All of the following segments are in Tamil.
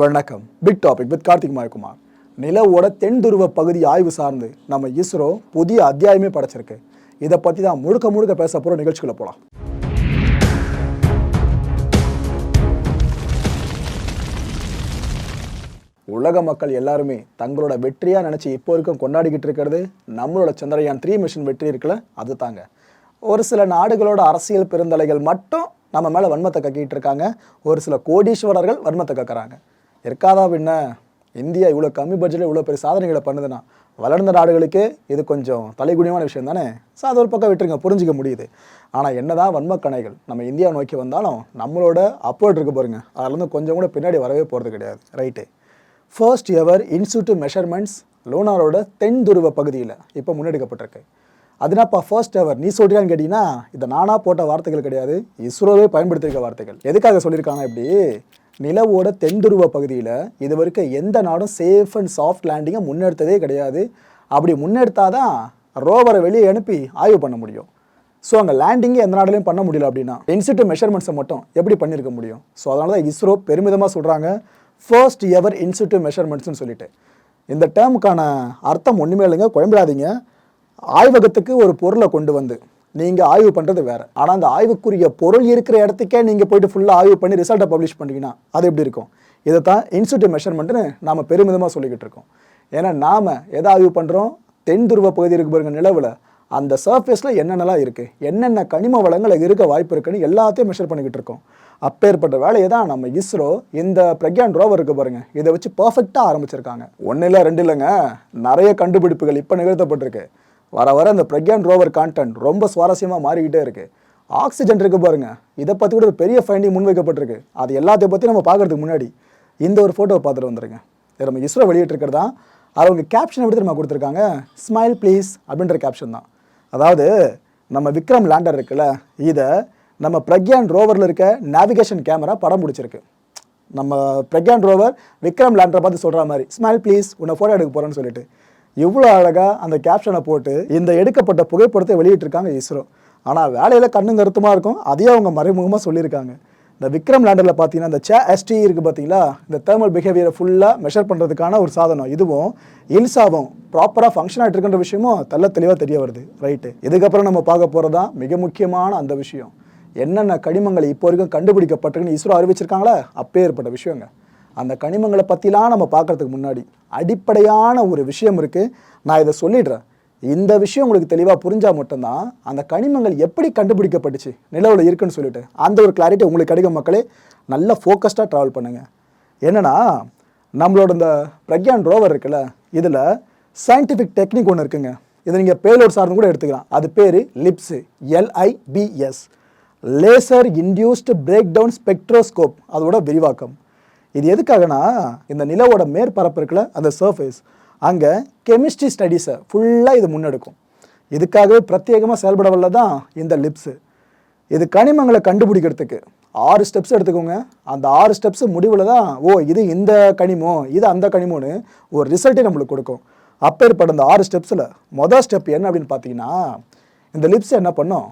வணக்கம். Big topic with Karthik Mayakumar. நிலவோட தென் துருவ பகுதி ஆய்வு சார்ந்து நம்ம இஸ்ரோ புதிய அத்தியாயமே படைச்சிருக்கு. இதை பற்றி தான் முழுக்க முழுக்க பேச போகிற நிகழ்ச்சிக்குள்ள போகலாம் உலக மக்கள் எல்லாருமே தங்களோட வெற்றியாக நினச்சி இப்போ வரைக்கும் கொண்டாடிக்கிட்டு இருக்கிறது நம்மளோட சந்திரயான் த்ரீ மிஷின் வெற்றி இருக்குல்ல அது தாங்க. ஒரு சில நாடுகளோட அரசியல் பெருந்தலைகள் மட்டும் நம்ம மேலே வன்மத்தை கக்கிட்டு இருக்காங்க. ஒரு சில கோடீஸ்வரர்கள் வன்மத்தை கக்கிறாங்க. இருக்காதா பின்ன? இந்தியா இவ்வளோ கம்மி பட்ஜெட்டில் இவ்வளோ பெரிய சாதனைகளை பண்ணுதுன்னா வளர்ந்த நாடுகளுக்கு இது கொஞ்சம் தலைகுனியமான விஷயம் தானே? ஸோ அது ஒரு பக்கம் விட்டுருங்க புரிஞ்சிக்க முடியுது. ஆனால் என்ன தான் வன்மக்கணைகள் நம்ம இந்தியா நோக்கி வந்தாலும் நம்மளோட அப்போர்ட் இருக்க பாருங்க. அதிலேருந்து கொஞ்சம் கூட பின்னாடி வரவே போகிறது கிடையாது. Right first ever institute measurements லோனாரோட தென் துருவ பகுதியில் இப்போ முன்னெடுக்கப்பட்டிருக்கு. அதுனாப்பா ஃபர்ஸ்ட் எவர் நீ சொல்றியான்னு கேட்டிங்கன்னா இதை நானாக போட்ட வார்த்தைகள் கிடையாது. இஸ்ரோவே பயன்படுத்தியிருக்க வார்த்தைகள். எதுக்காக சொல்லியிருக்காங்க இப்படி? நிலவோட தென்துருவ பகுதியில் இது வரைக்கும் எந்த நாடும் சேஃப் அண்ட் சாஃப்ட் லேண்டிங்கை முன்னெடுத்ததே கிடையாது. அப்படி முன்னெடுத்தாதான் ரோவரை வெளியே அனுப்பி ஆய்வு பண்ண முடியும். ஸோ அங்கே லேண்டிங்கே எந்த நாட்டிலையும் பண்ண முடியல அப்படின்னா டென்சிட்டி மெஷர்மெண்ட்ஸை மட்டும் எப்படி பண்ணியிருக்க முடியும்? ஸோ அதனால தான் இஸ்ரோ பெருமிதமாக சொல்கிறாங்க ஃபர்ஸ்ட் எவர் இன்ஸ்டியூட் மெஷர்மெண்ட்ஸ்னு சொல்லிட்டு. இந்த டேர்முக்கான அர்த்தம் ஒன்றுமே இல்லைங்க குழம்பிடாதீங்க. ஆய்வகத்துக்கு ஒரு பொருளை கொண்டு வந்து நீங்கள் ஆய்வு பண்ணுறது வேறு. ஆனால் அந்த ஆய்வுக்குரிய பொருள் இருக்கிற இடத்துக்கே நீங்கள் போயிட்டு ஃபுல்லாக ஆய்வு பண்ணி ரிசல்ட்டை பப்ளிஷ் பண்ணீங்கன்னா அது எப்படி இருக்கும்? இதை தான் இன்ஸ்டியூட் மெஷர்மெண்ட்டுன்னு நாம் பெருமிதமாக சொல்லிக்கிட்டு இருக்கோம். ஏன்னா நாம் எதை ஆய்வு பண்ணுறோம் தென் துருவ பகுதி இருக்கு பாருங்க நிலவில். அந்த சர்ஃபேஸில் என்னென்னலாம் இருக்குது என்னென்ன கனிம வளங்கள் இருக்க வாய்ப்பு இருக்குன்னு எல்லாத்தையும் மெஷர் பண்ணிக்கிட்டு இருக்கோம். அப்பேற்பட்ட வேலையை தான் நம்ம இஸ்ரோ இந்த பிரக்யான் ரோவர் இருக்கு பாருங்க இதை வச்சு பர்ஃபெக்டாக ஆரம்பிச்சிருக்காங்க. ஒன்றும் இல்லை ரெண்டு இல்லைங்க. நிறைய கண்டுபிடிப்புகள் இப்போ நிகழ்த்தப்பட்டிருக்கு. வர வர இந்த பிரக்யான் ரோவர் கான்டென்ட் ரொம்ப சுவாரஸ்யமாக மாறிக்கிட்டே இருக்குது ஆக்சிஜன் இருக்குது பாருங்கள் இதை பற்றி கூட ஒரு பெரிய ஃபைண்டிங் முன்வைக்கப்பட்டிருக்கு. அது எல்லாத்தையும் பற்றி நம்ம பார்க்கறதுக்கு முன்னாடி இந்த ஒரு ஃபோட்டோவை பார்த்துட்டு வந்துருங்க. இது நம்ம இஸ்ரோ வெளியிட்டிருக்கிறதா? அது அவங்க கேப்ஷன் எப்படி நம்ம கொடுத்துருக்காங்க. ஸ்மைல் ப்ளீஸ் அப்படின்ற கேப்ஷன் தான். அதாவது நம்ம விக்ரம் லேண்டர் இருக்குல்ல இதை நம்ம பிரக்யான் ரோவரில் இருக்க நேவிகேஷன் கேமரா படம் பிடிச்சிருக்கு. நம்ம பிரக்யான் ரோவர் விக்ரம் லேண்டரை பார்த்து சொல்கிற மாதிரி ஸ்மைல் ப்ளீஸ் உன்னை ஃபோட்டோ எடுக்க போகிறேன்னு சொல்லிட்டு. இவ்வளோ அழகாக அந்த கேப்ஷனை போட்டு இந்த எடுக்கப்பட்ட புகைப்படத்தை வெளியிட்டிருக்காங்க இஸ்ரோ. ஆனால் வேலையில் கண்ணும் கருத்துமாக இருக்கும். அதையே அவங்க மறைமுகமாக சொல்லியிருக்காங்க. இந்த விக்ரம் லேண்டரில் பார்த்தீங்கன்னா இந்த சே எஸ்டி இருக்குது பார்த்தீங்களா இந்த தேர்மல் பிஹேவியரை ஃபுல்லாக மெஷர் பண்ணுறதுக்கான ஒரு சாதனம். இதுவும் இல்சாவும் ப்ராப்பராக ஃபங்க்ஷன் ஆகிட்டு இருக்கின்ற விஷயமும் தெல்ல தெளிவாக தெரிய வருது. ரைட்டு இதுக்கப்புறம் நம்ம பார்க்க போகிறது தான் மிக முக்கியமான அந்த விஷயம். என்னென்ன கனிமங்கள் இப்போ வரைக்கும் கண்டுபிடிக்கப்பட்டிருக்குன்னு இஸ்ரோ அப்பே அப்பேற்பட்ட விஷயங்க. அந்த கனிமங்களை பற்றிலாம் நம்ம பார்க்கறதுக்கு முன்னாடி அடிப்படையான ஒரு விஷயம் இருக்குது நான் இதை சொல்லிடுறேன். இந்த விஷயம் உங்களுக்கு தெளிவாக புரிஞ்சால் மட்டும்தான் அந்த கனிமங்கள் எப்படி கண்டுபிடிக்கப்பட்டுச்சு நிலவில் இருக்குன்னு சொல்லிட்டு அந்த ஒரு கிளாரிட்டி உங்களுக்கு கிடைக்கும் மக்களே. நல்லா ஃபோக்கஸ்டாக ட்ராவல் பண்ணுங்கள் என்னென்னா நம்மளோட இந்த பிரக்யான் ரோவர் இருக்குல்ல இதில் சயின்டிஃபிக் டெக்னிக் ஒன்று இருக்குங்க. இதை நீங்கள் பேலோட் சார்ந்து கூட எடுத்துக்கலாம். அது பேர் LIBS L I B S laser induced breakdown spectroscope அதோட விரிவாக்கம். இது எதுக்காகனா இந்த நிலவோட மேற்பரப்பு இருக்குல்ல அந்த சர்ஃபேஸ் அங்கே கெமிஸ்ட்ரி ஸ்டடீஸை ஃபுல்லாக இது முன்னெடுக்கும். இதுக்காகவே பிரத்யேகமாக செயல்பட வல்ல தான் இந்த லிப்ஸு இது கனிமங்களை கண்டுபிடிக்கிறதுக்கு. ஆறு ஸ்டெப்ஸ் எடுத்துக்கோங்க. அந்த ஆறு ஸ்டெப்ஸ் முடிவில் தான் ஓ இது இந்த கனிமம் இது அந்த கனிமோன்னு ஒரு ரிசல்ட்டே நம்மளுக்கு கொடுக்கும். அப்பேற்பட்ட அந்த ஆறு ஸ்டெப்ஸில் மொதல் ஸ்டெப் என்ன அப்படின்னு பார்த்தீங்கன்னா இந்த லிப்ஸ் என்ன பண்ணும்?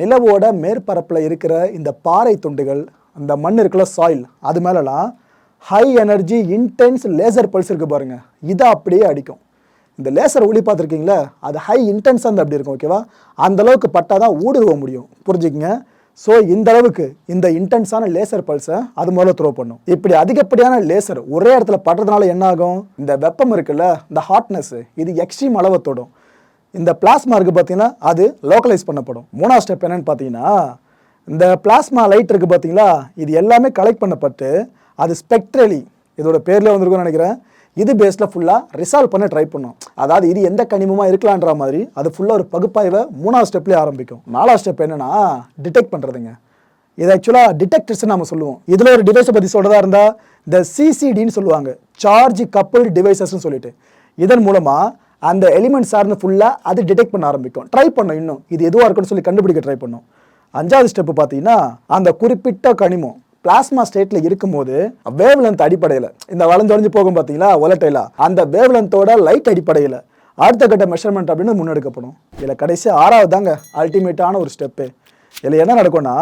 நிலவோட மேற்பரப்பில் இருக்கிற இந்த பாறை துண்டுகள் அந்த மண் இருக்குல்ல சாயில் அது மேலலாம் high energy intense laser pulse இருக்குது பாருங்கள் இதை அப்படியே அடிக்கும். இந்த லேசர் ஒளி பார்த்துருக்கீங்களா? அது ஹை இன்டென்ஸாக அந்த அப்படி இருக்கும் ஓகேவா அந்த அளவுக்கு பட்டால் தான் ஊடுருவ முடியும். புரிஞ்சுக்கங்க? ஸோ இந்த அளவுக்கு இந்த இன்டென்ஸான லேசர் பல்ஸை அது முதல்ல த்ரோ பண்ணும். இப்படி அதிகப்படியான லேசர் ஒரே இடத்துல படுறதுனால என்ன ஆகும்? இந்த வெப்பம் இருக்குல்ல இந்த ஹாட்னஸ் இது எக்ஸ்ட்ரீம் அளவை தொடும். இந்த பிளாஸ்மா இருக்குது பார்த்தீங்கன்னா அது லோக்கலைஸ் பண்ணப்படும். மூணாவது ஸ்டெப் என்னென்னு பார்த்தீங்கன்னா இந்த பிளாஸ்மா லைட் இருக்குது பார்த்தீங்களா இது எல்லாமே கலெக்ட் பண்ணப்பட்டு அது ஸ்பெக்ட்ரலி இதோட பேரில் வந்திருக்கும்னு நினைக்கிறேன். இது பேஸில் ஃபுல்லாக ரிசால்வ் பண்ண ட்ரை பண்ணும். அதாவது இது எந்த கனிமமாக இருக்கலான்ற மாதிரி அது ஃபுல்லாக ஒரு பகுப்பாய்வை மூணாவது ஸ்டெப்லேயே ஆரம்பிக்கும். நாலாவது ஸ்டெப் என்னென்னா டிடெக்ட் பண்ணுறதுங்க இது ஆக்சுவலாக டிடெக்டர்ஸ்னு நம்ம சொல்லுவோம். இதில் ஒரு டிவைஸை பற்றி சொல்கிறதா இருந்தால் இந்த சிசிடின்னு சொல்லுவாங்க. சார்ஜ் கப்புள் டிவைசஸ்னு சொல்லிட்டு. இதன் மூலமாக அந்த எலிமெண்ட் சார்ந்து ஃபுல்லாக அது டிடெக்ட் பண்ண ஆரம்பிக்கும். ட்ரை பண்ணும் இன்னும். இது எதுவாக இருக்குன்னு சொல்லி கண்டுபிடிக்க ட்ரை பண்ணும். அஞ்சாவது ஸ்டெப்பு பார்த்தீங்கன்னா அந்த குறிப்பிட்ட கனிமம் பிளாஸ்மா ஸ்டேட்ல இருக்கும்போது வேவ் லென்த் அடிப்படையில் இந்த வளைஞ்சொழிஞ்சு வளைஞ்சு போகும் பார்த்தீங்களா ஒலட்டைலா அந்த வேவ் லென்த்தோட லைட் அடிப்படையில் அடுத்த கட்ட மெஷர்மெண்ட் அப்படின்னு முன்னெடுக்கப்படும். இதில் கடைசி ஆறாவது தாங்க அல்டிமேட்டான ஒரு ஸ்டெப்பு இதில் என்ன நடக்கும்னா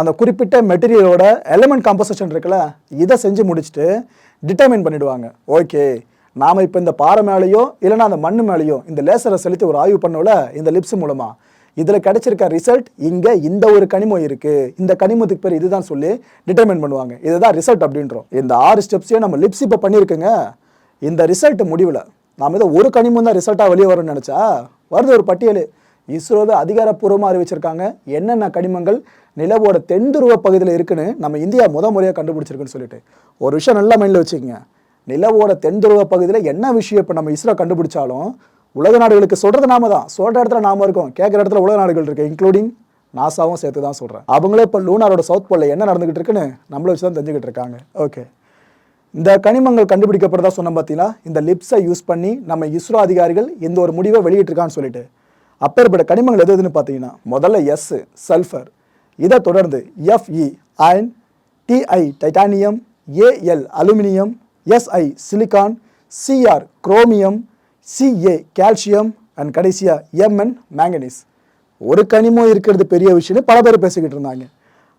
அந்த குறிப்பிட்ட மெட்டீரியலோட எலிமெண்ட் காம்போசிஷன் இருக்குல்ல இதை செஞ்சு முடிச்சுட்டு டிட்டர்மைன் பண்ணிடுவாங்க. ஓகே நாம் இப்போ இந்த பாறை மேலேயோ இல்லைன்னா அந்த மண்ணு மேலேயோ இந்த லேசரை செலுத்தி ஒரு ஆய்வு பண்ணோல இந்த லிப்ஸ் மூலமாக இதில் கிடைச்சிருக்க ரிசல்ட் இங்கே இந்த ஒரு கனிமம் இருக்குது இந்த கனிமத்துக்கு பேர் இதுதான் சொல்லி டிட்டர்மைன் பண்ணுவாங்க. இதுதான் ரிசல்ட் அப்படின்றோம். இந்த ஆறு ஸ்டெப்ஸையும் நம்ம லிப்ஸ் இப்போ பண்ணியிருக்கோங்க. இந்த ரிசல்ட் முடிவில் நாம் இதை ஒரு கனிமம் தான் ரிசல்ட்டாக வெளியே வரும்னு நினச்சா வருது ஒரு பட்டியல். இஸ்ரோவை அதிகாரப்பூர்வமாக அறிவிச்சிருக்காங்க. என்னென்ன கனிமங்கள் நிலவோட தென்துருவ பகுதியில் இருக்குன்னு நம்ம இந்தியா முத முறையாக கண்டுபிடிச்சிருக்குன்னு சொல்லிட்டு. ஒரு விஷயம் நல்லா மைண்டில் வச்சுக்கோங்க. நிலவோட தென்துருவ பகுதியில் என்ன விஷயம் இப்போ நம்ம இஸ்ரோ கண்டுபிடிச்சாலும் உலக நாடுகளுக்கு சொல்கிறது நாம தான். சொல்கிற இடத்துல நாம இருக்கோம். கேட்குற இடத்துல உலக நாடுகள் இருக்கு. இன்க்ளூடிங் நாசாவும் சேர்த்து தான் சொல்கிறேன் அவங்களே இப்போ லூனாரோட சவுத் போலில் என்ன நடந்துகிட்டு இருக்குன்னு நம்மளை வச்சு தான் தெரிஞ்சுக்கிட்டு இருக்காங்க. ஓகே இந்த கனிமங்கள் கண்டுபிடிக்கப்படுறதா சொன்ன பார்த்தீங்களா இந்த லிப்ஸை யூஸ் பண்ணி நம்ம இஸ்ரோ அதிகாரிகள் இந்த ஒரு முடிவை வெளியிட்டிருக்கான்னு சொல்லிட்டு. அப்பேற்பட்ட கனிமங்கள் எது எதுன்னு பார்த்தீங்கன்னா முதல்ல எஸ் சல்ஃபர் இதை தொடர்ந்து F E iron T I titanium A L aluminium S I silicon C R chromium C A calcium and கடைசியாக எம்என் மேங்கனீஸ் ஒரு கனிமம் இருக்கிறது பெரிய விஷயம்னு பல பேர் பேசிக்கிட்டு இருந்தாங்க.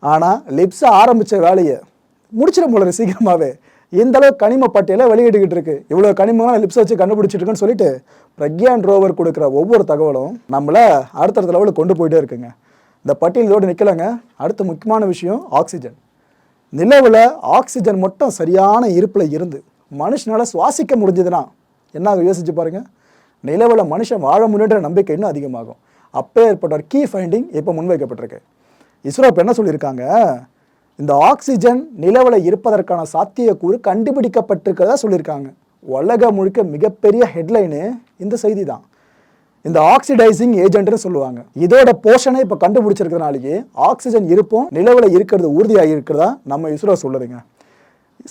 ஆனால் லிப்ஸ் ஆரம்பித்த வேலையை முடிச்சிட போல சீக்கிரமாகவே இந்த அளவு கனிம பட்டியலை வெளியிட்டுக்கிட்டு இருக்கு. இவ்வளோ கனிமங்களாம் லிப்ஸ் வச்சு கண்டுபிடிச்சிட்டு இருக்குன்னு சொல்லிட்டு பிரக்யான் ரோவர் கொடுக்குற ஒவ்வொரு தகவலும் நம்மளை அடுத்தடுத்த லெவலில் கொண்டு போயிட்டே இருக்குங்க. இந்த பட்டியல் இதோடு நிற்கலைங்க அடுத்த முக்கியமான விஷயம் ஆக்சிஜன். நிலவில் ஆக்சிஜன் மட்டும் சரியான இருப்பில் இருந்து மனுஷனால் சுவாசிக்க முடிஞ்சதுன்னா என்ன ஆகும்? யோசிச்சு பாருங்கள் நிலவில் மனுஷன் வாழ முடியுன்ற நம்பிக்கை இன்னும் அதிகமாகும். அப்போ ஏற்பட்ட ஒரு கீ ஃபைண்டிங் இப்போ முன்வைக்கப்பட்டிருக்கு. இஸ்ரோ இப்போ என்ன சொல்லியிருக்காங்க? இந்த ஆக்சிஜன் நிலவில் இருப்பதற்கான சாத்தியக்கூறு கண்டுபிடிக்கப்பட்டிருக்கிறதா சொல்லியிருக்காங்க. உலகம் முழுக்க மிகப்பெரிய ஹெட்லைனு இந்த செய்தி தான் இந்த ஆக்சிடைசிங் ஏஜென்ட்னு சொல்லுவாங்க. இதோட போர்ஷனை இப்போ கண்டுபிடிச்சிருக்கிறனாலேயே ஆக்சிஜன் இருப்பும் நிலவில் இருக்கிறது உறுதியாக இருக்கிறதா நம்ம இஸ்ரோ சொல்லுதுங்க.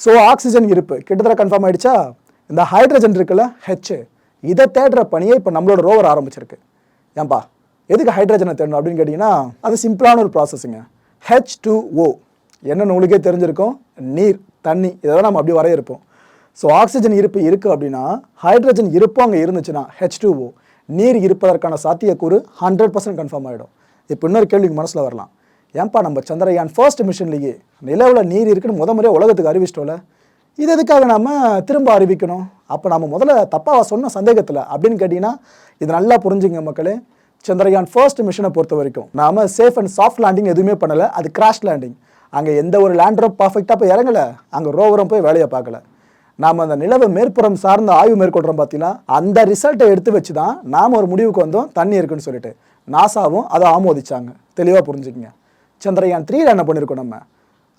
ஸோ ஆக்சிஜன் இருப்பு கிட்டத்தட்ட கன்ஃபார்ம் ஆயிடுச்சா? இந்த ஹைட்ரஜன் இருக்குல்ல ஹெச் இதை தேடுற பணியை இப்போ நம்மளோட ரோவர் ஆரம்பிச்சிருக்கு. ஏன்பா எதுக்கு ஹைட்ரஜனை தேடணும் அப்படின்னு கேட்டிங்கன்னா அது சிம்பிளான ஒரு ப்ராசஸுங்க ஹெச் டூ ஓ என்னென்னு உங்களுக்கே தெரிஞ்சிருக்கும். நீர் தண்ணி இதெல்லாம் நம்ம அப்படியே வரையிருப்போம் ஸோ ஆக்சிஜன் இருப்பு இருக்குது அப்படின்னா ஹைட்ரஜன் இருப்பு அங்கே இருந்துச்சுன்னா ஹெச் டூ ஓ நீர் இருப்பதற்கான சாத்தியக்கூறு ஹண்ட்ரட் பர்சன்ட் கன்ஃபார்ம் ஆகிடும் இப்போ இன்னொரு கேள்விக்கு மனசில் வரலாம். ஏன்பா நம்ம சந்திரயான் ஃபர்ஸ்ட் மிஷன்லேயே நிலவில் நீர் இருக்குன்னு முத முறையாக உலகத்துக்கு அறிவிச்சிட்டோம்ல? இது எதுக்காக நாம் திரும்ப அறிவிக்கணும்? அப்போ நம்ம முதல்ல தப்பாக சொன்ன சந்தேகத்தில் அப்படின்னு கேட்டிங்கன்னா இது நல்லா புரிஞ்சுங்க மக்களே. சந்திரயான் ஃபர்ஸ்ட் மிஷனை பொறுத்த வரைக்கும் நாம் சேஃப் அண்ட் சாஃப்ட் லேண்டிங் எதுவுமே பண்ணலை. அது கிராஷ் லேண்டிங் அங்கே எந்த ஒரு லேண்டரும் பர்ஃபெக்டாக போய் இறங்கலை. அங்கே ரோவரும் போய் வேலையை பார்க்கல. நாம் அந்த நிலவு மேற்புறம் சார்ந்த ஆய்வு மேற்கொள்கிறோம் பார்த்தீங்கன்னா அந்த ரிசல்ட்டை எடுத்து வச்சு தான் நாம் ஒரு முடிவுக்கு வந்தோம். தண்ணி இருக்குன்னு சொல்லிட்டு. நாசாவும் அதை ஆமோதிச்சாங்க. தெளிவாக புரிஞ்சுக்கங்க. சந்திரயான் த்ரீயில் என்ன பண்ணியிருக்கோம் நம்ம?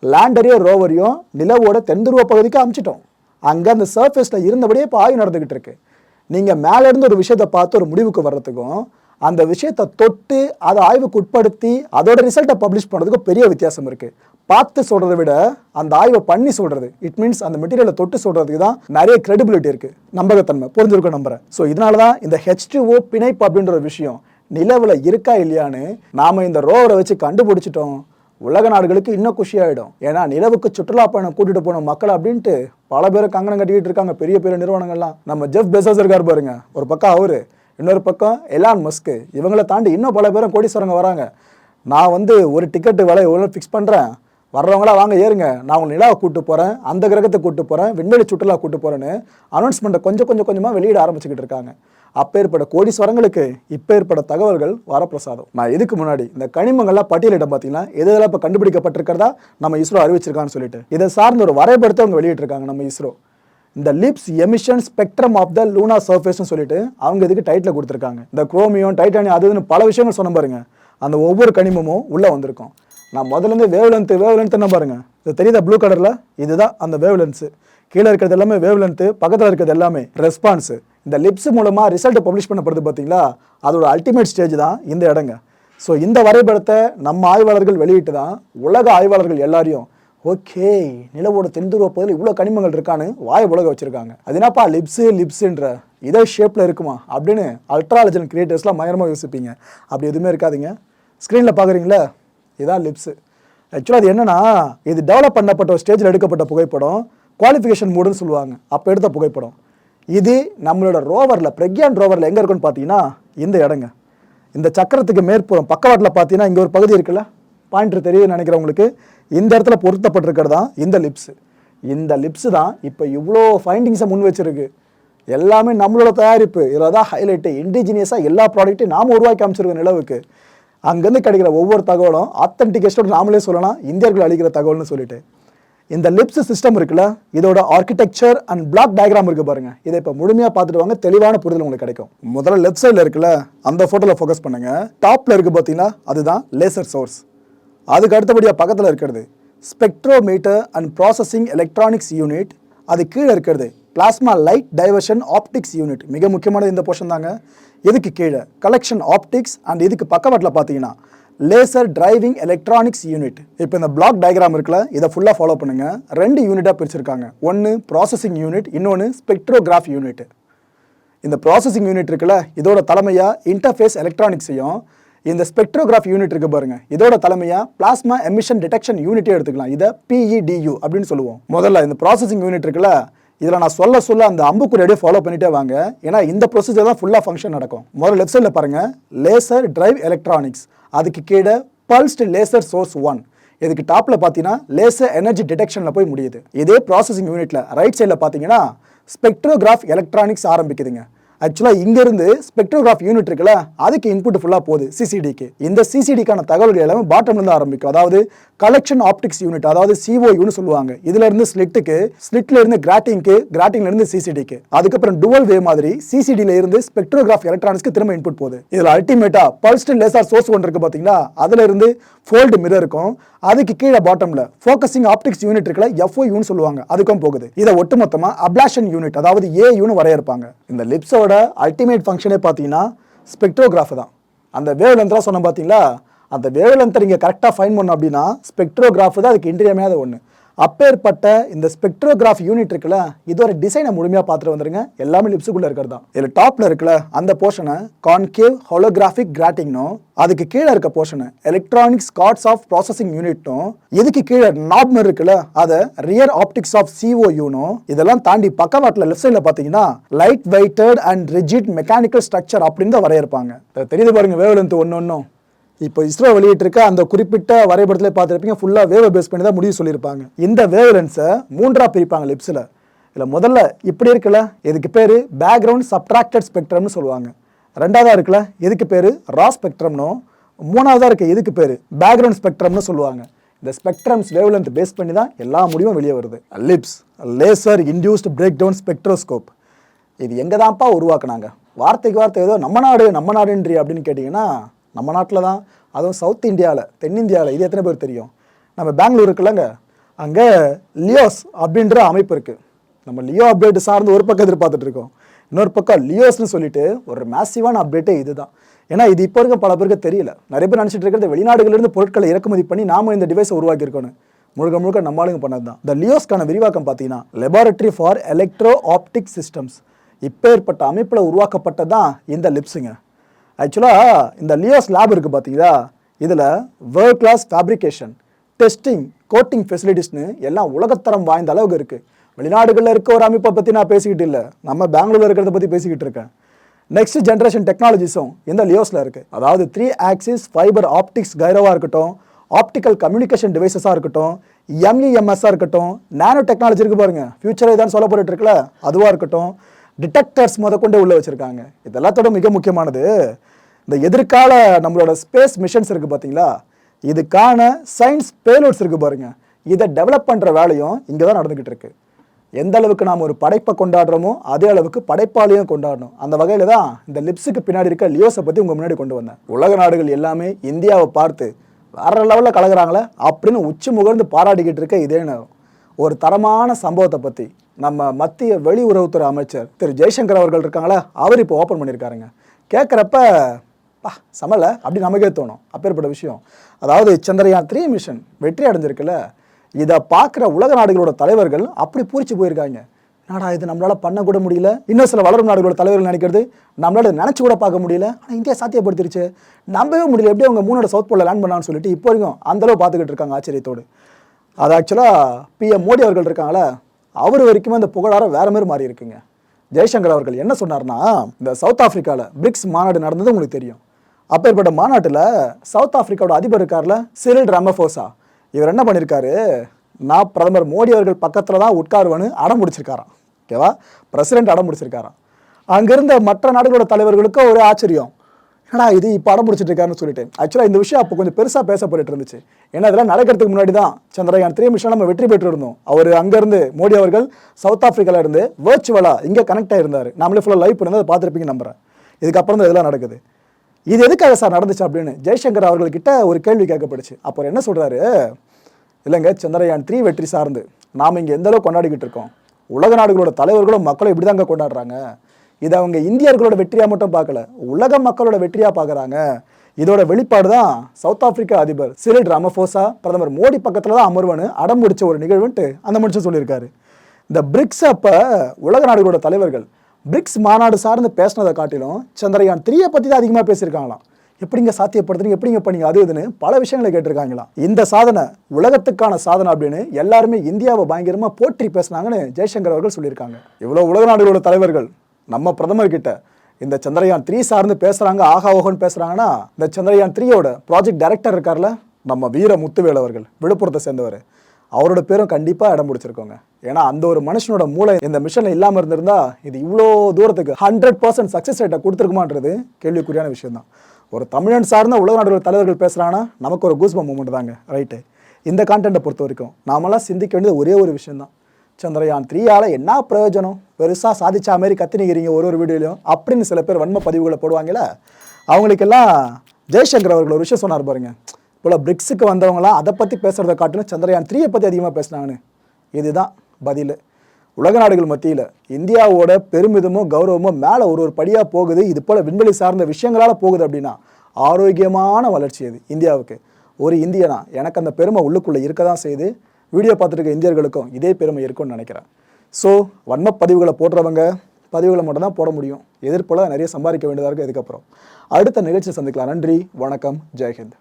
லேண்டரையும் ரோவரையும் நிலவோட தென்துருவ பகுதிக்கு அமுச்சிட்டோம். அங்கே அந்த சர்ஃபேஸில் இருந்தபடியே இப்போ ஆய்வு நடந்துக்கிட்டு இருக்கு நீங்கள் மேலேருந்து ஒரு விஷயத்தை பார்த்து ஒரு முடிவுக்கு வர்றதுக்கும் அந்த விஷயத்தை தொட்டு அதை ஆய்வுக்கு உட்படுத்தி அதோட ரிசல்ட்டை பப்ளிஷ் பண்ணுறதுக்கும் பெரிய வித்தியாசம் இருக்குது பார்த்து சொல்கிறத விட அந்த ஆய்வை பண்ணி சொல்கிறது இட் மீன்ஸ் அந்த மெட்டீரியலை தொட்டு சொல்கிறதுக்கு தான் நிறைய க்ரெடிபிலிட்டி இருக்குது நம்பகத்தன்மை புரிஞ்சிருக்கும் நம்புறேன். ஸோ இதனால தான் இந்த ஹெச்டிஓ பிணைப்பு அப்படின்ற ஒரு விஷயம் நிலவில் இருக்கா இல்லையான்னு நாம் இந்த ரோவரை வச்சு கண்டுபிடிச்சிட்டோம். உலக நாடுகளுக்கு இன்னும் குஷியாயிடும். ஏன்னா நிலவுக்கு சுற்றுலா பயணம் கூட்டிட்டு போன மக்கள் அப்படின்ட்டு பல பேர் கங்கணம் கட்டிக்கிட்டு இருக்காங்க பெரிய பெரிய நிறுவனங்கள்லாம். நம்ம ஜெஃப் பெசஸ் இருக்கார் பாருங்க. ஒரு பக்கம் அவரு இன்னொரு பக்கம் எலான் மஸ்க்கு இவங்களை தாண்டி இன்னும் பல பேரும் கோடீஸ்வரங்க வராங்க. நான் வந்து ஒரு டிக்கெட்டு விலை எவ்வளோ ஃபிக்ஸ் பண்ணுறேன் வர்றவங்களா வாங்க ஏறுங்க. நான் உங்களை நிலாவை கூட்டு போகிறேன் அந்த கிரகத்தை கூட்டு போகிறேன் விண்வெளி சுற்றுலா கூட்டு போகிறேன்னு அனௌன்ஸ்மெண்ட்டை கொஞ்சம் கொஞ்சம் கொஞ்சமாக வெளியிட ஆரம்பிச்சுக்கிட்டு இருக்காங்க. அப்போ ஏற்பட கோடிஸ்வரங்களுக்கு கோடீஸ்வரங்களுக்கு ஏற்பட தகவல்கள் வரப்பிரசாதம். நான் இதுக்கு முன்னாடி இந்த கனிமங்கள்லாம் பட்டியலிடம் பார்த்தீங்கன்னா எதெல்லாம் இப்போ கண்டுபிடிக்கப்பட்டிருக்கிறதா நம்ம இஸ்ரோ அறிவிச்சிருக்கான்னு சொல்லிட்டு இதை சார்ந்த ஒரு வரைபடத்தை அவங்க வெளியிட்டிருக்காங்க நம்ம இஸ்ரோ. இந்த LIBS emission spectrum of the lunar சர்ஃபேஸ்னு சொல்லிட்டு அவங்க இதுக்கு டைட்டில் கொடுத்துருக்காங்க. இந்த குரோமியம் டைட்டானியம் அது பல விஷயங்கள் சொன்ன பாருங்க. அந்த ஒவ்வொரு கனிமமும் உள்ளே வந்திருக்கும். நான் முதல்ல இருந்து வேவ் லென்த்து வேவ் லென்த் பாருங்கள் இது தெரியுதா ப்ளூ கலரில் இதுதான் அந்த வேவ் லென்ஸு கீழே இருக்கிறது எல்லாமே வேவ் லென்த்து பக்கத்தில் இருக்கிறது எல்லாமே ரெஸ்பான்ஸு இந்த லிப்ஸ் மூலமாக ரிசல்ட் பப்ளிஷ் பண்ணப்படுது பார்த்தீங்களா அதோட அல்டிமேட் ஸ்டேஜ் தான் இந்த இடங்க. ஸோ இந்த வரைபடத்தை நம்ம ஆய்வாளர்கள் வெளியிட்டு தான் உலக ஆய்வாளர்கள் எல்லாரையும் ஓகே நிலவோட தென்துருவ பகுதியில் இவ்வளோ கனிமங்கள் இருக்கான்னு வாய உலக வச்சுருக்காங்க. அது என்னப்பா லிப்ஸு லிப்ஸுன்ற இதே ஷேப்பில் இருக்குமா? அப்படின்னு அல்ட்ராலஜன் கிரியேட்டர்ஸ்லாம் பயங்கரமாக யோசிப்பீங்க. அப்படி எதுவுமே இருக்காதுங்க. ஸ்க்ரீனில் பார்க்குறீங்களா இதுதான் லிப்ஸு ஆக்சுவலாக அது என்னென்னா இது டெவலப் பண்ணப்பட்ட ஒரு ஸ்டேஜில் எடுக்கப்பட்ட புகைப்படம் குவாலிஃபிகேஷன் மூடுன்னு சொல்லுவாங்க. அப்போ எடுத்த புகைப்படம். இது நம்மளோட ரோவரில் பிரக்யான் ரோவரில் எங்கே இருக்குன்னு பார்த்தீங்கன்னா இந்த இடங்க. இந்த சக்கரத்துக்கு மேற்புறம் பக்கவாட்டில் பார்த்தீங்கன்னா இங்கே ஒரு பகுதி இருக்குல்ல? பாயிண்ட் தெரியுதுன்னு நினைக்கிறவங்களுக்கு இந்த இடத்துல பொருத்தப்பட்டிருக்கிறது தான் இந்த லிப்ஸு இந்த லிப்ஸு தான் இப்போ இவ்வளோ ஃபைண்டிங்ஸை முன் வச்சிருக்கு. எல்லாமே நம்மளோட தயாரிப்பு. இதில் தான் ஹைலைட்டு இன்டிஜினியஸாக எல்லா ப்ராடக்ட்டையும் நாம் உருவாக்கி அமைச்சிருக்க நிலவுக்கு. அங்கேருந்து கிடைக்கிற ஒவ்வொரு தகவலும் ஆத்தன்டிகேஷனோட நாமளே சொல்லலாம் இந்தியர்கள் அளிக்கிற தகவல்னு சொல்லிட்டு. இந்த லிப்ஸ் சிஸ்டம் இருக்குல்ல இதோட ஆர்கிடெக்சர் அண்ட் பிளாக் டயக்ராம் இருக்கு பாருங்க. இதை இப்போ முழுமையாக பார்த்துட்டு வாங்க தெளிவான புரிதல் உங்களுக்கு கிடைக்கும். முதல்ல லெஃப்ட் சைடில் இருக்குல்ல அந்த ஃபோட்டோவில் ஃபோக்கஸ் பண்ணுங்க. டாப்பில் இருக்கு பார்த்தீங்கன்னா அதுதான் லேசர் சோர்ஸ் அதுக்கு அடுத்தபடியாக பக்கத்தில் இருக்கிறது. Spectrometer and processing electronics unit அது கீழே இருக்கிறது. Plasma light diversion optics unit மிக முக்கியமானது இந்த போர்ஷன் தாங்க. இதுக்கு கீழே? கலெக்ஷன் ஆப்டிக்ஸ் அண்ட் இதுக்கு பக்கவாட்டில் பார்த்தீங்கன்னா லேசர் டிரைவிங் எலக்ட்ரானிக்ஸ் யூனிட் இப்போ இந்த பிளாக் டயக்ராம் இருக்குல்ல இதை ஃபுல்லாக ஃபாலோ பண்ணுங்க. ரெண்டு யூனிட்டாக பிரிச்சிருக்காங்க. ஒன்று ப்ராசஸிங் யூனிட் இன்னொன்று ஸ்பெக்ட்ரோகிராஃப் யூனிட் இந்த ப்ராசஸிங் யூனிட் இருக்குல்ல இதோட தலைமையாக இன்டர்ஃபேஸ் எலக்ட்ரானிக்ஸையும் இந்த ஸ்பெக்ட்ரோகிராஃப் யூனிட் இருக்கு பாருங்க. இதோட தலைமையா பிளாஸ்மா எமிஷன் டிடெக்ஷன் யூனிட்டே எடுத்துக்கலாம். இதை பிஇடியூ அப்படின்னு சொல்லுவோம். முதல்ல இந்த ப்ராசஸிங் யூனிட் இருக்குல்ல இதில் நான் சொல்ல சொல்ல அந்த அம்புக்குறி ஃபாலோ பண்ணிட்டே வாங்க. ஏன்னா இந்த ப்ரொசீஜர் தான் ஃபுல்லாக ஃபங்க்ஷன் நடக்கும். முதல்ல லெஃப்ட் சைடில் பாருங்கள் லேசர் டிரைவ் எலக்ட்ரானிக்ஸ் அதுக்கு கீழே பல்ஸ்டு லேசர் சோர்ஸ் ஒன் இதுக்கு டாப்பில் பார்த்தீங்கன்னா லேசர் எனர்ஜி டிடெக்ஷனில் போய் முடியுது. இதே ப்ராசஸிங் யூனிட்டில் ரைட் சைடில் பார்த்தீங்கன்னா ஸ்பெக்ட்ரோகிராஃப் எலக்ட்ரானிக்ஸ் ஆரம்பிக்குதுங்க. ஆக்சுவலாக இங்கேருந்து ஸ்பெக்ட்ரோகிராஃப் யூனிட் இருக்குல்ல அதுக்கு இன்புட் ஃபுல்லாக போகுது சிசிடிக்கு இந்த சிசிடிக்கான தகவல்கள் எல்லாமே பாட்டம்லேருந்து ஆரம்பிக்கும். அதாவது கலெக்ஷன் ஆப்டிக்ஸ் யூனிட் அதாவது சிஓயூன்னு சொல்லுவாங்க. இதுலேருந்து ஸ்லிட்டுக்கு ஸ்லிட்லேருந்து கிராட்டிங்க்கு கிராட்டிங்லேருந்து சிசிடிக்கு அதுக்கப்புறம் டுவல் வே மாதிரி சிசிடில இருந்து ஸ்பெக்ட்ரோகிராஃப் எலக்ட்ரானிக்ஸ்க்கு திரும்ப இன்புட் போகுது. இதுல அல்டிமேட்டாக பல்ஸ்ட் லேசர் சோர்ஸ் ஒன்று இருக்குது பார்த்தீங்களா அதுலருந்து ஃபோல்டு மிரர் இருக்கும். அதுக்கு கீழே பாட்டமில் ஃபோக்கஸிங் ஆப்டிக்ஸ் யூனிட் இருக்குல்ல எஃப்ஓயூன்னு சொல்லுவாங்க. அதுக்கும் போகுது. இதை ஒட்டுமொத்தமாக அப்ளாஷன் யூனிட் அதாவது ஏயூன்னு வரையறுப்பாங்க. இந்த லிப்ஸோட அல்டிமேட் ஃபங்க்ஷனே பார்த்தீங்கன்னா ஸ்பெக்ட்ரோகிராஃபு தான். அந்த வேவ் லென்த்லாம் சொன்னோம் பார்த்தீங்களா? அந்த வேவ் லென்த்தை நீங்கள் கரெக்டாக ஃபைன் பண்ணோம் அப்படின்னா ஸ்பெக்ட்ரோகிராஃபு தான் அதுக்கு இன்றியமையாத ஒன்று அப்பேற்பட்ட இந்த ஸ்பெக்ட்ரோகிராஃப் யூனிட் இருக்குல்ல இதோட டிசைனை முழுமையாக பார்த்துட்டு வந்துருங்க. எல்லாமே லிப்ஸுக்குள்ளே இருக்கிறது தான். இதில் டாப்பில் இருக்குல்ல அந்த போர்ஷனை கான்கேவ் ஹோலோகிராஃபிக் கிராட்டிங்னும் அதுக்கு கீழே இருக்க போர்ஷனை எலக்ட்ரானிக்ஸ் கார்ட்ஸ் ஆஃப் ப்ராசஸிங் யூனிட்டும் இதுக்கு கீழே நாப்னு இருக்குல்ல அதை ரியர் ஆப்டிக்ஸ் ஆஃப் சிஓயூனும் இதெல்லாம் தாண்டி பக்கவாட்டில் லெஃப்ட் சைடில் பார்த்தீங்கன்னா light weighted and rigid mechanical structure அப்படின்னு தான் வரையறுப்பாங்க. தெரியுது பாருங்க வேவலந்து ஒன்று ஒன்றும் இப்போ இஸ்ரோ வெளியிட்டிருக்க அந்த குறிப்பிட்ட வரைபடத்தில் பார்த்துருப்பீங்க ஃபுல்லாக வேவை பேஸ் பண்ணி தான் முடிவு சொல்லியிருப்பாங்க. இந்த வேவ் லென்ஸை மூன்றாக பிரிப்பாங்க லிப்ஸில். இதில் முதல்ல இப்படி இருக்குல்ல? இதுக்கு பேர் பேக்ரவுண்ட் சப்ட்ராக்டட் ஸ்பெக்ட்ரம்னு சொல்லுவாங்க. ரெண்டாவதாக இருக்குல்ல? இதுக்கு பேர் ரா ஸ்பெக்ட்ரம்னும் மூணாவதாக இருக்க இதுக்கு பேர் பேக்ரவுண்ட் ஸ்பெக்ட்ரம்னு சொல்லுவாங்க. இந்த ஸ்பெக்ட்ரம்ஸ் வேவ் லென்த் பேஸ் பண்ணி தான் எல்லா முடிவும் வெளியே வருது. LIBS laser induced breakdown spectroscope இது எங்கே தான்ப்பா உருவாக்குனாங்க? வார்த்தைக்கு வார்த்தை ஏதோ நம்ம நாடு நம்ம நாடுன்றி அப்படின்னு கேட்டிங்கன்னா நம்ம நாட்டில் தான் அதுவும் சவுத் இந்தியாவில் தென்னிந்தியாவில் இது எத்தனை பேர் தெரியும்? நம்ம பெங்களூர் இருக்குல்லங்க. அங்கே லியோஸ் அப்படின்ற அமைப்பு இருக்குது நம்ம லியோ அப்டேட் சார்ந்து ஒரு பக்கம் எதிர்பார்த்துட்டு இருக்கோம். இன்னொரு பக்கம் லியோஸ்னு சொல்லிட்டு ஒரு மேசிவான அப்டேட்டே இதுதான். ஏன்னா இது இப்போ இருக்க பல பேருக்கு தெரியல. நிறைய பேர் நினச்சிட்டு இருக்கிறது வெளிநாடுகளிலிருந்து பொருட்களை இறக்குமதி பண்ணி நாம இந்த டிவைஸை உருவாக்கியிருக்கணும் முழுக்க முழுக்க நம்மளுங்க பண்ணது தான். இந்த லியோஸ்க்கான விரிவாக்கம் பார்த்தீங்கன்னா laboratory for electro optic systems இப்பேற்பட்ட அமைப்பில் உருவாக்கப்பட்டது தான் இந்த லிப்ஸுங்க ஆக்சுவலாக இந்த லியோஸ் லேப் இருக்குது பார்த்தீங்களா இதில் world class fabrication testing coating ஃபெசிலிட்டிஸ்னு எல்லாம் உலகத்தரம் வாய்ந்த அளவுக்கு இருக்குது வெளிநாடுகளில் இருக்க ஒரு அமைப்பை பற்றி நான் பேசிக்கிட்டு இல்லை. நம்ம பெங்களூரில் இருக்கிறத பற்றி பேசிக்கிட்டு இருக்கேன். நெக்ஸ்ட் ஜென்ரேஷன் டெக்னாலஜிஸும் இந்த லியோஸில் இருக்குது அதாவது த்ரீ ஆக்சிஸ் ஃபைபர் ஆப்டிக்ஸ் கைரவாக இருக்கட்டும் ஆப்டிக்கல் கம்யூனிகேஷன் டிவைசஸாக இருக்கட்டும் எம்இஎம்எஸ்ஸாக இருக்கட்டும் நானோ டெக்னாலஜி இருக்குது பாருங்கள் ஃபியூச்சர் தான் சொல்லப்பட்டு இருக்குல்ல. அதுவாக இருக்கட்டும் டிடெக்டர்ஸ் முதற்கொண்டு உள்ளே வச்சுருக்காங்க. இதெல்லாத்தோட மிக முக்கியமானது இந்த எதிர்கால நம்மளோட ஸ்பேஸ் மிஷன்ஸ் இருக்கு பார்த்தீங்களா? இதுக்கான சயின்ஸ் பேலோட்ஸ் இருக்கு பாருங்க. இதை டெவலப் பண்ணுற வேலையும் இங்கே தான் நடந்துக்கிட்டு இருக்கு. எந்த அளவுக்கு நாம் ஒரு படைப்பை கொண்டாடுறோமோ அதே அளவுக்கு படைப்பாளையும் கொண்டாடணும். அந்த வகையில் தான் இந்த லிப்ஸுக்கு பின்னாடி இருக்க லியோஸை பற்றி உங்கள் முன்னாடி கொண்டு வந்தேன். உலக நாடுகள் எல்லாமே இந்தியாவை பார்த்து வேற லெவலில் கலகுறாங்களே அப்படின்னு உச்சி முகர்ந்து பாராட்டிக்கிட்டு இருக்க இதே நேரம். ஒரு தரமான சம்பவத்தை பற்றி நம்ம மத்திய வெளியுறவுத்துறை அமைச்சர் திரு ஜெய்சங்கர் அவர்கள் இருக்காங்களே அவர் இப்போ ஓப்பன் பண்ணியிருக்காருங்க. கேட்குறப்ப பா சமல அப்படி நமக்கே தோணும். அப்பேற்பட்ட விஷயம். அதாவது சந்திரயான் த்ரீ மிஷன் வெற்றி அடைஞ்சிருக்குல்ல? இதை பார்க்குற உலக நாடுகளோட தலைவர்கள் அப்படி பூரிச்சு போயிருக்காங்க. நாடா இது நம்மளால் பண்ணக்கூட முடியல. இன்னும் சில வளரும் நாடுகளோட தலைவர்கள் நினைக்கிறது நம்மளால் நினச்சி கூட பார்க்க முடியல. ஆனால் இந்தியா சாத்தியப்படுத்திருச்சு. நம்பவே முடியல. எப்படி அவங்க மூணோட சவுத் போல லேண்ட் பண்ணான்னு சொல்லிட்டு இப்போ வரைக்கும் அந்தளவு பார்த்துக்கிட்டு இருக்காங்க ஆச்சரியத்தோடு. அது ஆக்சுவலாக பிஎம் மோடி அவர்கள் இருக்காங்களே அவர் வரைக்குமே அந்த புகழாரம் வேற மாதிரி மாறி இருக்குங்க ஜெய்சங்கர் அவர்கள் என்ன சொன்னார்னா இந்த சவுத் ஆஃப்ரிக்காவில் பிரிக்ஸ் மாநாடு நடந்தது உங்களுக்கு தெரியும். அப்பேற்பட்ட மாநாட்டில் சவுத் ஆப்பிரிக்காவோட அதிபர் இருக்கார்ல சிரில் ரமஃபோசா இவர் என்ன பண்ணியிருக்காரு நான் பிரதமர் மோடி அவர்கள் பக்கத்தில் தான் உட்காருவேன்னு அடம் முடிச்சிருக்காராம் ஓகேவா பிரசிடென்ட் அடம் முடிச்சிருக்காராம் அங்கிருந்த மற்ற நாடுகளோட தலைவர்களுக்கு ஒரு ஆச்சரியம். ஏன்னா இது இப்போ அடம் முடிச்சிட்டு இருக்காருன்னு சொல்லிட்டு. ஆக்சுவலாக இந்த விஷயம் அப்போ கொஞ்சம் பெருசாக பேசப்பட்டு இருந்துச்சு. ஏன்னா இதெல்லாம் நடக்கிறதுக்கு முன்னாடி தான் சந்திரயான் த்ரீ மிஷன் நம்ம வெற்றி பெற்று இருந்தோம் அவர் அங்கேருந்து மோடி அவர்கள் சவுத் ஆஃப்ரிக்காவில் இருந்து வேர்ச்சுவலாக இங்கே கனெக்ட் ஆகிருந்தார் நம்மளே ஃபுல்லாக லைவ் பண்ணி அதை பார்த்துருப்பீங்க நம்புறேன். இதுக்கப்புறம் தான் இதெல்லாம் நடக்குது. இது எதுக்காக சார் நடந்துச்சு அப்படின்னு ஜெய்சங்கர் அவர்கள்கிட்ட ஒரு கேள்வி கேட்கப்படுச்சு. அப்போ என்ன சொல்கிறாரு இல்லைங்க சந்திரயான் த்ரீ வெற்றி சார்ந்து நாம் இங்கே எந்த அளவுக்கு கொண்டாடிக்கிட்டு இருக்கோம்? உலக நாடுகளோட தலைவர்களும் மக்களும் இப்படி தாங்க கொண்டாடுறாங்க. இதை அவங்க இந்தியர்களோட வெற்றியாக மட்டும் பார்க்கல உலக மக்களோட வெற்றியாக பார்க்குறாங்க. இதோட வெளிப்பாடு தான் சவுத் ஆப்பிரிக்கா அதிபர் சிரில் ராமஃபோசா பிரதமர் மோடி பக்கத்தில் தான் அமர்வனு அடம் முடிச்ச ஒரு நிகழ்வுன்ட்டு அந்த முடிச்சு சொல்லியிருக்காரு. இந்த பிரிக்ஸ் அப்போ உலக நாடுகளோட தலைவர்கள் பிரிக்ஸ் மாநாடு சார்ந்து பேசினதை காட்டிலும் சந்திரயான் த்ரீயை பற்றி தான் அதிகமாக பேசியிருக்காங்களாம். எப்படிங்க சாத்தியப்படுத்துறீங்க எப்படிங்க பண்ணீங்க அது இதுன்னு பல விஷயங்களை கேட்டிருக்காங்களாம். இந்த சாதனை உலகத்துக்கான சாதனை அப்படின்னு எல்லாருமே இந்தியாவை பயங்கரமாக போற்றி பேசுனாங்கன்னு ஜெய்சங்கர் அவர்கள் சொல்லியிருக்காங்க. இவ்வளோ உலக நாடுகளோட தலைவர்கள் நம்ம பிரதமர் கிட்ட இந்த சந்திரயான் த்ரீ சார்ந்து பேசுகிறாங்க ஆகா ஓகோன்னு பேசுகிறாங்கன்னா இந்த சந்திரயான் த்ரீயோட ப்ராஜெக்ட் டைரக்டர் இருக்கார்ல நம்ம வீர முத்துவேல் அவர்கள் விழுப்புரத்தை சேர்ந்தவர். அவரோட பேரும் கண்டிப்பாக இடம் பிடிச்சிருக்கோங்க. ஏன்னா அந்த ஒரு மனுஷனோட மூளை இந்த மிஷனில் இல்லாமல் இருந்திருந்தா இது இவ்வளோ தூரத்துக்கு ஹண்ட்ரட் பர்சன்ட் சக்ஸஸ் ரேட்டை கொடுத்துருக்குமான்றது கேள்விக்குறியான விஷயம் தான் ஒரு தமிழன் சார்ந்த உலக நாடுகள் தலைவர்கள் பேசுகிறாங்கன்னா நமக்கு ஒரு கூஸ்பம் மூமெண்ட் தாங்க. ரைட்டு இந்த கான்டென்ட்டை பொறுத்த வரைக்கும் நாமெல்லாம் சிந்திக்க வேண்டியது ஒரே ஒரு விஷயம் தான் சந்திரயான் த்ரீயால் என்ன பிரயோஜனம்? பெருசாக சாதிச்சா மாதிரி கத்தினிக்கிறீங்க ஒரு ஒரு வீடியோலையும் அப்படின்னு சில பேர் வன்ம பதிவுகளை போடுவாங்களே அவங்களுக்கெல்லாம் ஜெய்சங்கர் அவர்கள் ஒரு விஷயம் சொன்னார் பாருங்கள் போல் பிரிக்ஸுக்கு வந்தவங்களாம் அதை பற்றி பேசுகிறத காட்டிலும் சந்திரயான் த்ரீயை பற்றி அதிகமாக பேசினாங்கன்னு. இதுதான் பதில். உலக நாடுகள் மத்தியில் இந்தியாவோட பெருமிதமும் கௌரவமும் மேலே ஒரு ஒரு படியாக போகுது. இது போல் விண்வெளி சார்ந்த விஷயங்களால் போகுது அப்படின்னா ஆரோக்கியமான வளர்ச்சி அது இந்தியாவுக்கு. ஒரு இந்தியனா எனக்கு அந்த பெருமை உள்ளுக்குள்ளே இருக்க தான் செய்யுது. வீடியோ பார்த்துருக்க இந்தியர்களுக்கும் இதே பெருமை இருக்கும்னு நினைக்கிறேன். ஸோ வன்ம பதிவுகளை போடுறவங்க பதிவுகளை மட்டும் தான் போட முடியும். எதிர்ப்போல் நிறைய சம்பாதிக்க வேண்டியதாக இருக்குது இதுக்கப்புறம். அடுத்த நிகழ்ச்சியை சந்திக்கலாம். நன்றி வணக்கம் ஜெய்ஹிந்த்.